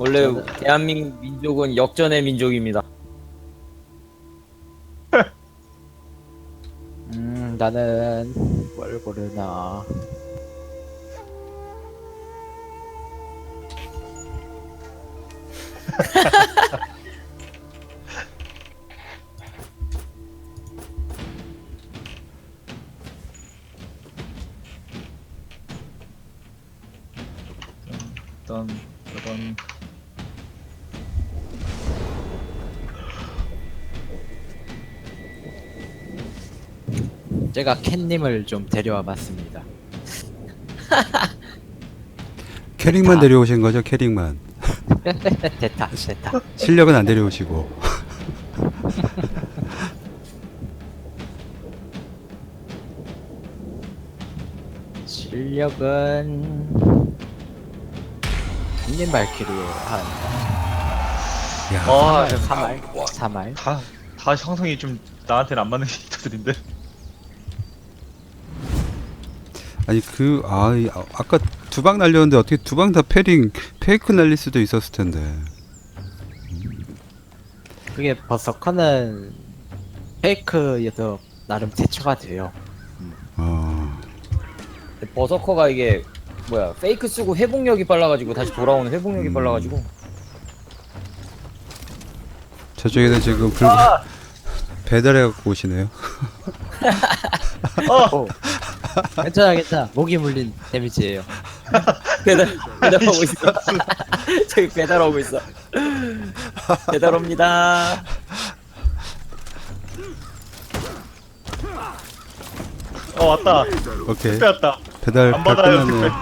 원래 저는- 대한민국 민족은 역전의 민족입니다. 음, 나는 뭘 고르나. 제가 캣님을 좀 데려와 봤습니다. 캐릭만 다. 데려오신 거죠? 캐릭만. 됐다, 됐다. 실력은 안 데려오시고. 실력은 캣님 발키리에 한 야, 아 3알, 3알. 다, 다 형성이 좀 나한테는 안 맞는 히터들인데 아니 그 아, 이- 아 아까 두 방 날렸는데 어떻게 두 방 다 패링 페이크 날릴 수도 있었을 텐데. 그게 버서커는 페이크여서 나름 대처가 돼요. 어. 근데 버서커가 이게 뭐야 페이크 쓰고 회복력이 빨라가지고 다시 돌아오는 회복력이 음. 빨라가지고 저쪽에는 지금 불 배달해 갖고 오시네요. 오. 괜찮아, 괜찮아. 목이 물린 데미지예요. 배달 배달하고 있어. 저기 배달하고 있어. 배달 옵니다. 어 왔다 오케이. 빼왔다 배달 안 다 받아요, 끝났네요.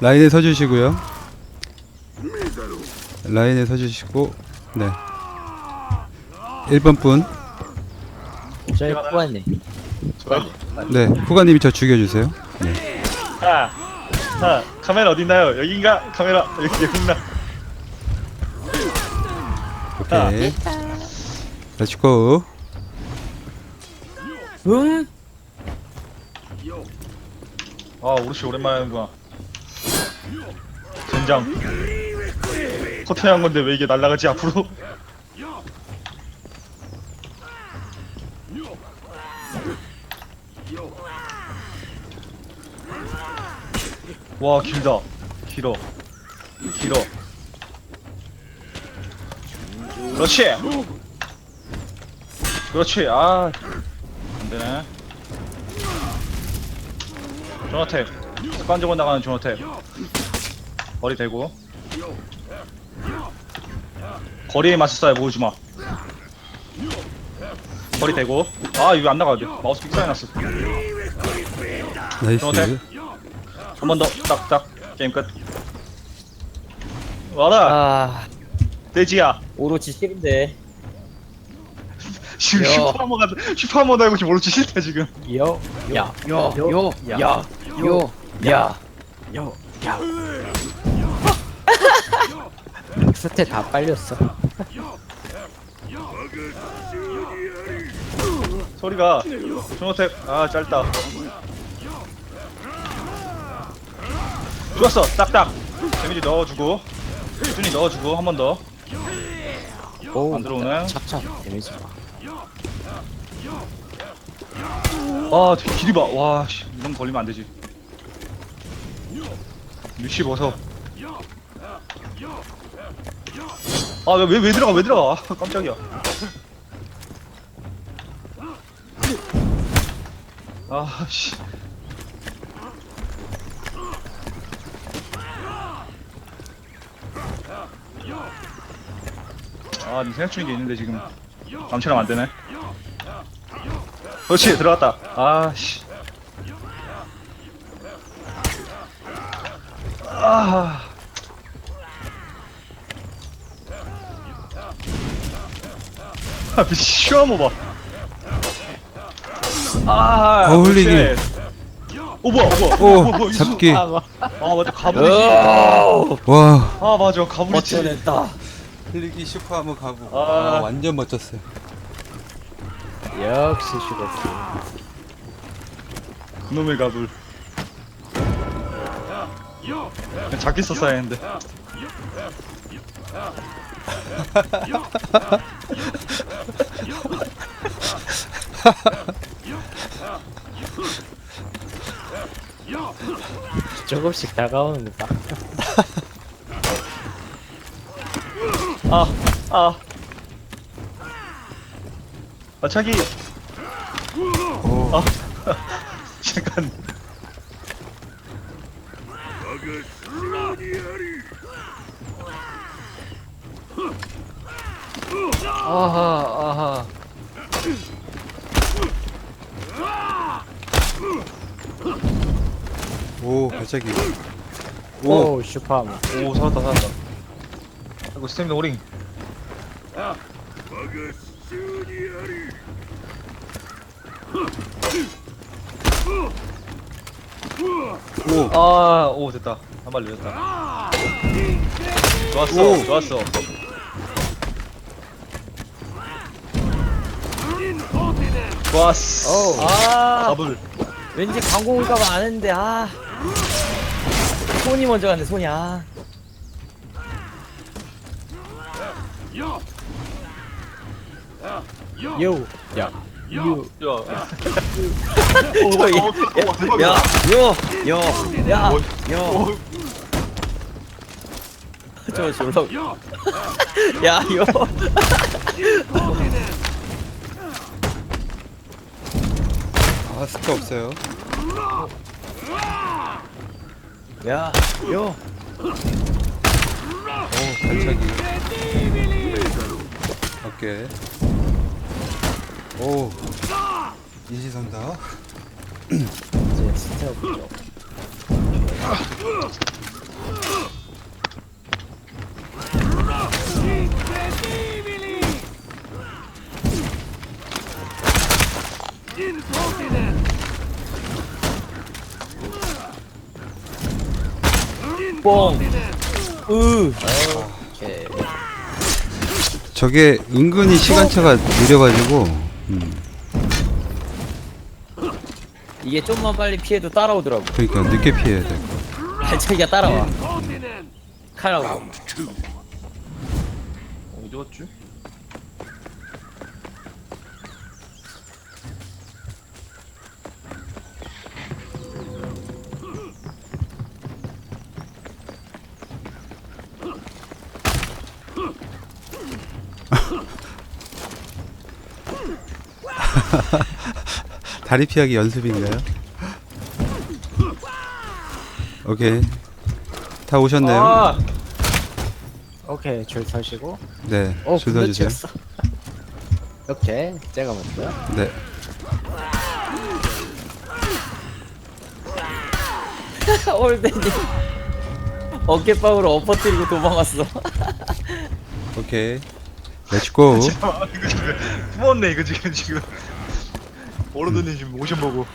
라인에 서 주시고요. 라인에 서 주시고 네. 1번 분. 저희 후반님. 좋아 네. 후가님이 저 죽여 주세요. 네. 자, 자 카메라 어딨나요 여긴가 카메라 여기 여긴가 오케이. 렛츠고. 응? 아 오르시 오랜만에 하는구나 젠장 커팅한 건데 왜 이게 날라가지 앞으로 와 길다. 길어. 길어. 그렇지. 그렇지. 아. 안되네. 존어택. 습관적으로 나가는 존어택. 거리 대고. 거리에 쏴야 보여주마. 거리 대고. 아 이거 안 나가야 돼. 마우스 픽사해 놨어. 나이스. 좋은데? 한 번 더. 딱 딱. 게임 끝. 와라! 아. 돼지야. 오로치 싫은데. 지금 야. 슈퍼하머가 슈퍼하머도 알고 지금 오르지 싫다 지금. 요, 야, 요, 요, 야, 야, 요, 야. 요, 야. 스탯 다 빨렸어. 소리가 존어택. 아 짧다 좋았어 딱딱 데미지 넣어주고 준이 넣어주고 한 번 더 오, 안 들어오네. 착착 데미지 봐. 아, 되게 길이 봐. 와, 씨, 이런 거 걸리면 안 되지. 유시 벗어. 아, 왜, 왜, 왜 들어가, 왜 들어가? 아, 깜짝이야. 아, 씨. 아, 니 생각 중인 게 있는데, 지금. 남처럼 안 되네. 그렇지 들어갔다 아 씨 아 아, 미친 슈아모 봐. 아, 어울리기. 그렇지. 오 뭐야, 뭐야, 오, 뭐야. 잡기. 아, 뭐. 아 맞아, 가브리지. 어, 와. 아 맞아, 가브리지. 멋져냈다. 흘리기 슈퍼 한번 가보. 아. 아, 완전 멋졌어요. 역시 슈거스. 그놈의 가불. 작게 썼어야 했는데 조금씩 다가오는 거 봐. 아, 아. 아, 자기. 아, 잠깐. 아하 아하. 오 발차기. 오 슈퍼함. 오, 살았다, 살았다. 아이고, 스태미나 오링. 오. 아, 오, 됐다. 한 발 늘렸다. 좋았어, 오. 좋았어. 좋았어. 아 더블. 왠지 광고 올까봐 안 했는데 아 손이 먼저 갔네 손이 아 요. 야. 요. 야, 저기 야, 야요 요 야 요. 저 졸라 야요. 아 스카 없어요. 야 요. 오 발차기. 오케이. 오. 인시선다. 이제 스텝이죠. 뽕 으. 오케이. 저게 은근히 시간차가 느려가지고. 음. 이게 좀만 빨리 피해도 따라오더라고 그러니까 늦게 피해야 돼. 발차기가 따라와 칼하고 어디 갔지? 다리 피하기 연습인가요? 오케이. 다 오셨네요. 아, 오케이 줄 서시고. 네. 어 줄 서주세요. 오케이 제가 먼저. 네. 올드님 어깨빵으로 엎어뜨리고 도망갔어 오케이. 렛츠고. 아, 이거 지금 부었네 이거 지금 지금. 어른들이 지금 모션 보고.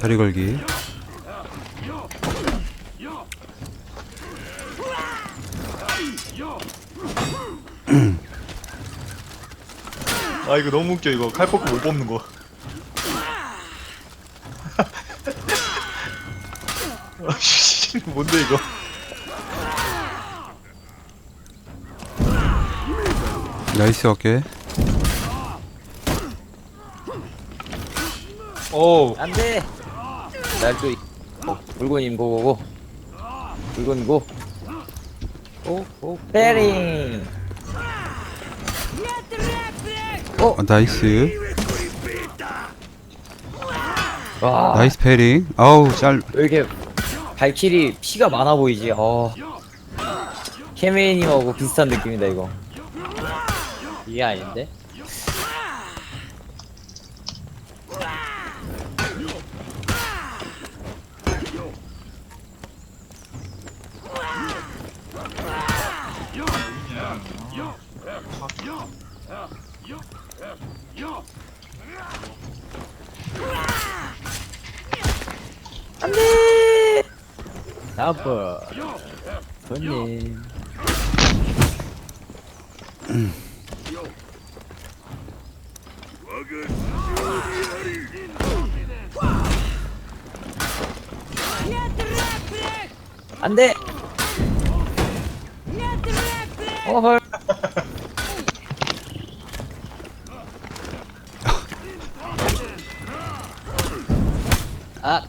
다리 걸기. 아 이거 너무 웃겨 이거 칼 뽑고 못 뽑는 거. 아, 씨, 뭔데 이거? 나이스 어깨. 오, 안돼. 어, 물건임 고고고 물건 고 오오 베링. 어, 나이스. 와. 나이스 패링. 아우 짤. 왜 이렇게 발키리 피가 많아 보이지? 어 케메이님하고 비슷한 느낌이다 이거 이게 아닌데? 더블. 손님. 안돼. 어헐. 아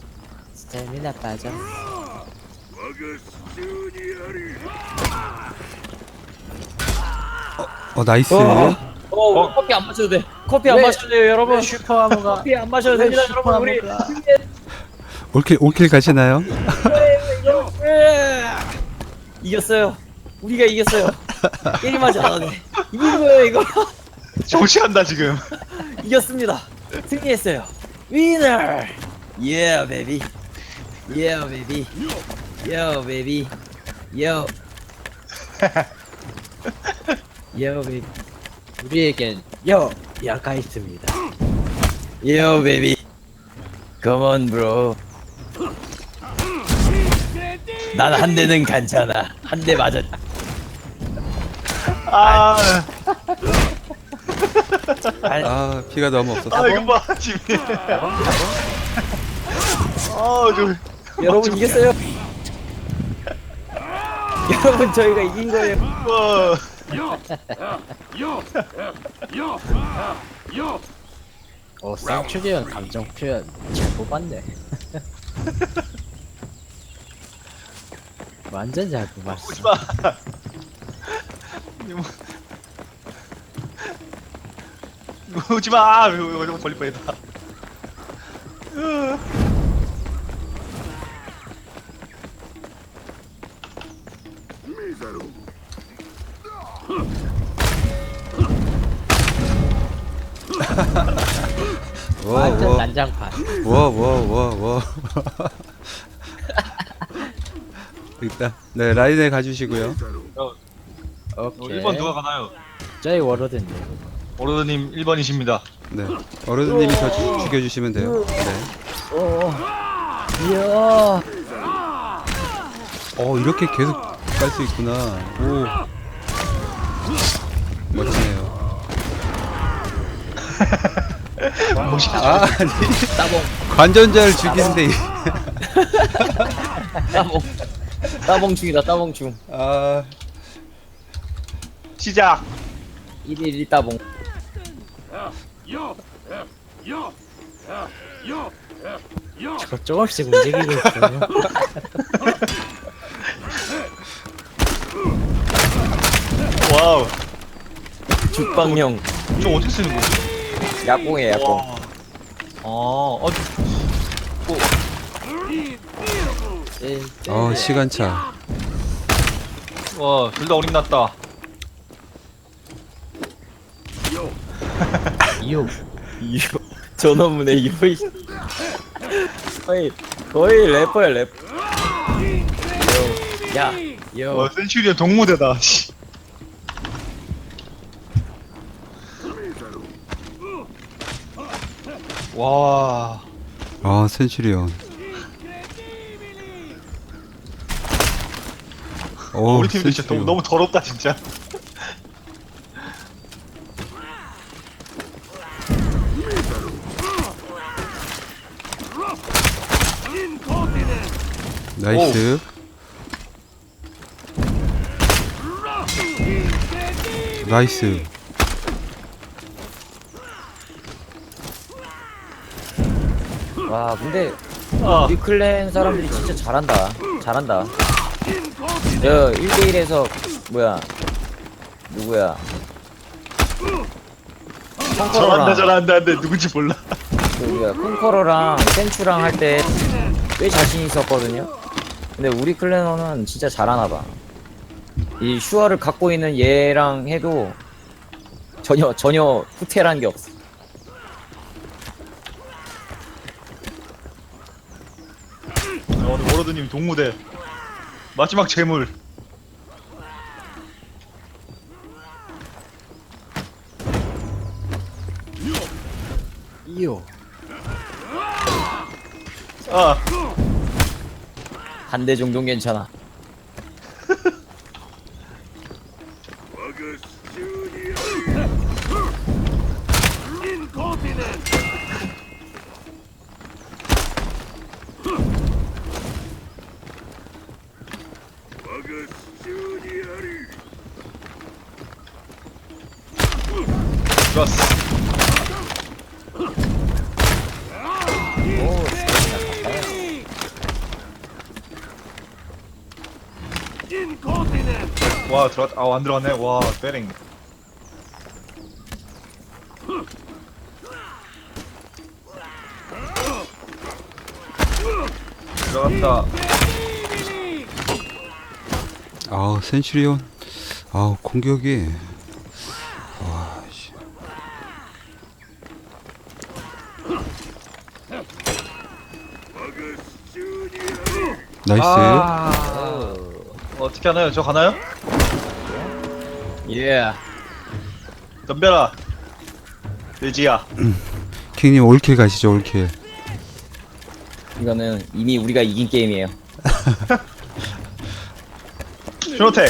스태미나 빠져. 어 나이스. 어, 어, 커피 안 마셔도 돼. 커피 안 왜? 마셔도 돼요 여러분. 슈퍼 아무가 커피 안 마셔도 됩니다 왜 여러분 우리 슈퍼하모가? 올킬 올킬 가시나요? 예. 이겼어요. 우리가 이겼어요. 게임하지 돼. 이긴 거예요 이거. 정치한다 지금. 이겼습니다. 승리했어요. 위너 yeah baby. Yeah baby. Yo baby. Yo yo baby. 우리에겐 yo 야가 있습니다. Yo baby. Come on bro 난 한 대는 괜찮아. 한 대 맞았 아, 아 피가 너무 없었어. 아 이거 봐 지금 아좀 여러분 이겼어요? 여러분 저희가 이긴 거예요? 와. 오 쌍추리언 감정 표현 잘 뽑았네 완전 잘 뽑았어. 오지마. 오지마. 이거 이거 걸릴 뻔했다. 완전 난장판. 와와와와 일단 네 라인에 가주시고요. 오케이 1번 누가 가나요? 저희 워로드님 오로드님 1번이십니다 네 어른님이 저 주- 죽여주시면 돼요. 네. 어 이야 어 이렇게 계속 갈 수 있구나. 오 멋지네요. 아 아니 따봉 관전자를 죽이는데 이- 따봉 따봉 중이다 따봉 중 아. 시작. 1일 1 따봉. 저 조금씩 움직이고 있어요. 와우. 죽방형. 저 어떻게 쓰는 거지? 약공이에요 약공. 와. 어, 어, 어, 시간차. 와, 둘 다 어림 났다. 이유 이거 전원문의 이거 거의 거의 래퍼야 래퍼 야, 요, 와, 센츄리언 동무대다. 씨. 와, 아 센츄리온. 오, 우리 팀도 진짜. 너무, 너무 더럽다 진짜. 나이스. 나이스. 와 근데 아, 우리 클랜 사람들이 진짜 잘한다 잘한다 저 1대1에서 뭐야? 누구야? 잘한다 콩커러랑 잘한다 한데 누군지 몰라. 누구야 콩커러랑 센츄랑 할 때 꽤 자신 있었거든요. 근데 우리 클랜어는 진짜 잘하나봐. 이 슈아를 갖고 있는 얘랑 해도 전혀 전혀 후퇴란 게 없어. 어, 오늘 워로드님 동무대 마지막 재물. 이유 아, 한대 정도는 괜찮아 와 들어갔 아안 들어갔네. 와 빼링 들어갔다. 아 센츄리온. 아 공격이. 와 씨. 나이스. 아. 어떻게 하나요? 저 가나요 예. 덤벼라 돼지야 킹님 올킬 가시죠 올킬 이거는 이미 우리가 이긴 게임이에요. 준호태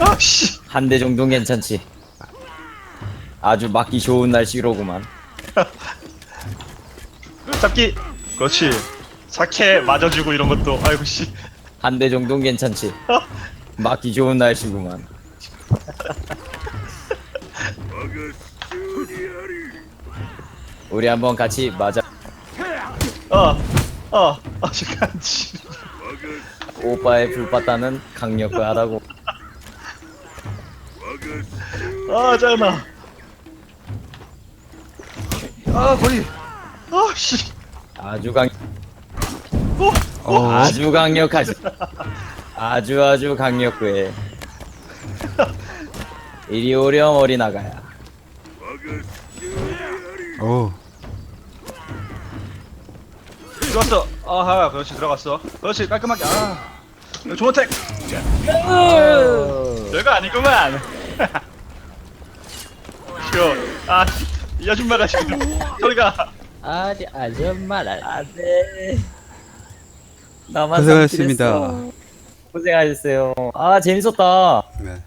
아 씨 한 대 정도는 괜찮지. 아주 맞기 좋은 날씨로구만. 잡기 그렇지 사케 맞아주고 이런 것도 아이고 씨 한 대 정도는 괜찮지. 맞기 좋은 날씨구만. 우리 한번 같이 맞아. 어 어아 잠깐 씨. 오빠의 불바다는 강력하다고. 아 짜증나 아 거리 아 씨 아주 강, 어, 아주 강력하지. 아주 아주 강력해. 이리 오렴 어린아가야. 어 들어갔어 아하 그렇지 들어갔어 그렇지 깔끔하게 아 조호택 별거 아니구만 쉬워 아이 아줌마가 지금 소리가 아니 아줌마를 안돼. 나만 고생하셨습니다. 삼킬했어. 고생하셨어요. 아 재밌었다. 네.